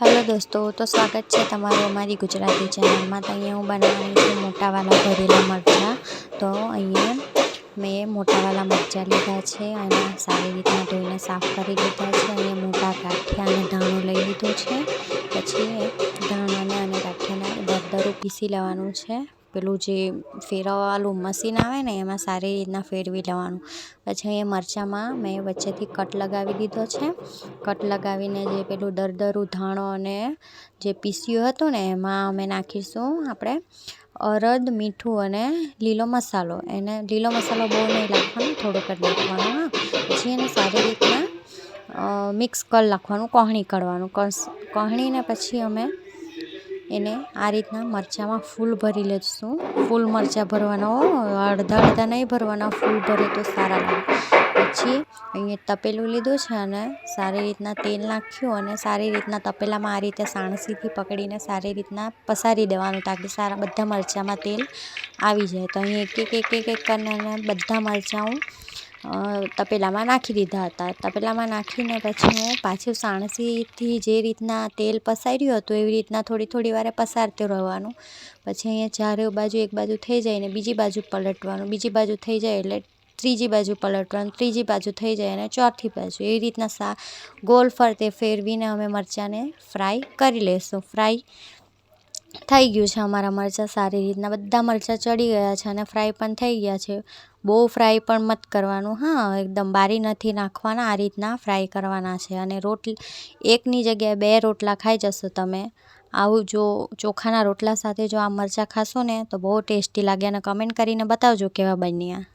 Hello દોસ્તો, તો સ્વાગત છે તમારું અમારી ગુજરાતી ચેનલમાં. તો અહીંયા હું બનાવવાની છું મોટાવાલા ભરેલા મરચાં. તો અહીંયા મેં મોટાવાલા મરચાં લીધા છે અને સારી રીતના ધોઈને સાફ કરી લીધા છે. અહીંયા મોટા ગાંઠિયા અને ધાણું લઈ લીધું છે. પછી ધાણાને અને ગાંઠિયાને દરદરું પીસી લેવાનું છે. પેલું જે ફેરવવાવાળું મશીન આવે ને, એમાં સારી રીતના ફેરવી લેવાનું. પછી એ મરચાંમાં મેં વચ્ચેથી કટ લગાવી દીધો છે. કટ લગાવીને જે પેલું દરદરું ધાણો અને જે પીસ્યું હતું ને, એમાં અમે નાખીશું આપણે અરદ, મીઠું અને લીલો મસાલો. એને લીલો મસાલો બહુ નહીં નાખવાનો, થોડોક જ નાખવાનો, હા. પછી એને સારી રીતના મિક્સ કરી નાખવાનું, કોહણી કરવાનું. કોહણીને પછી અમે એને આ રીતના મરચાંમાં ફૂલ ભરી લઈશું ફૂલ મરચાં ભરવાના અડધા અડધા નહીં ભરવાના, ફૂલ ભરે તો સારા લાગે. પછી અહીંયા તપેલું લીધું છે અને સારી રીતના તેલ નાખ્યું અને સારી રીતના તપેલામાં આ રીતે સાણસીથી પકડીને સારી રીતના પસારી દેવાનું તાકી સારા બધા મરચાંમાં તેલ આવી જાય. તો અહીં એક એક એક એક કરીને બધા મરચાં હું તપેલામાં નાખી દીધા હતા. તપેલામાં નાખીને પછી હું પાછું સાણસીથી જે રીતના તેલ પસાર્યું હતું, એવી રીતના થોડી થોડી વારે પસારતું રહેવાનું. પછી અહીંયા ચારે બાજુ એક બાજુ થઈ જાય ને બીજી બાજુ પલટવાનું. બીજી બાજુ થઈ જાય એટલે ત્રીજી બાજુ પલટવાનું, ત્રીજી બાજુ થઈ જાય અને ચોથી બાજુ. એવી રીતના સા, ગોલ ફરતે ફેરવીને અમે મરચાંને ફ્રાય કરી લઈશું ફ્રાય થઈ ગયું છે. અમારા મરચાં સારી રીતના બધા મરચાં ચડી ગયા છે અને ફ્રાય પણ થઈ ગયા છે. બહુ ફ્રાય પણ મત કરવાનું. હા, એકદમ બારી નથી નાખવાના, આ રીતના ફ્રાય કરવાના છે. અને રોટલી, એકની જગ્યાએ બે રોટલા ખાઈ જશો તમે. આવું જો ચોખાના રોટલા સાથે જો આ મરચાં ખાશો ને, તો બહુ ટેસ્ટી લાગે. અને કમેન્ટ કરીને બતાવજો કેવા બન્યા.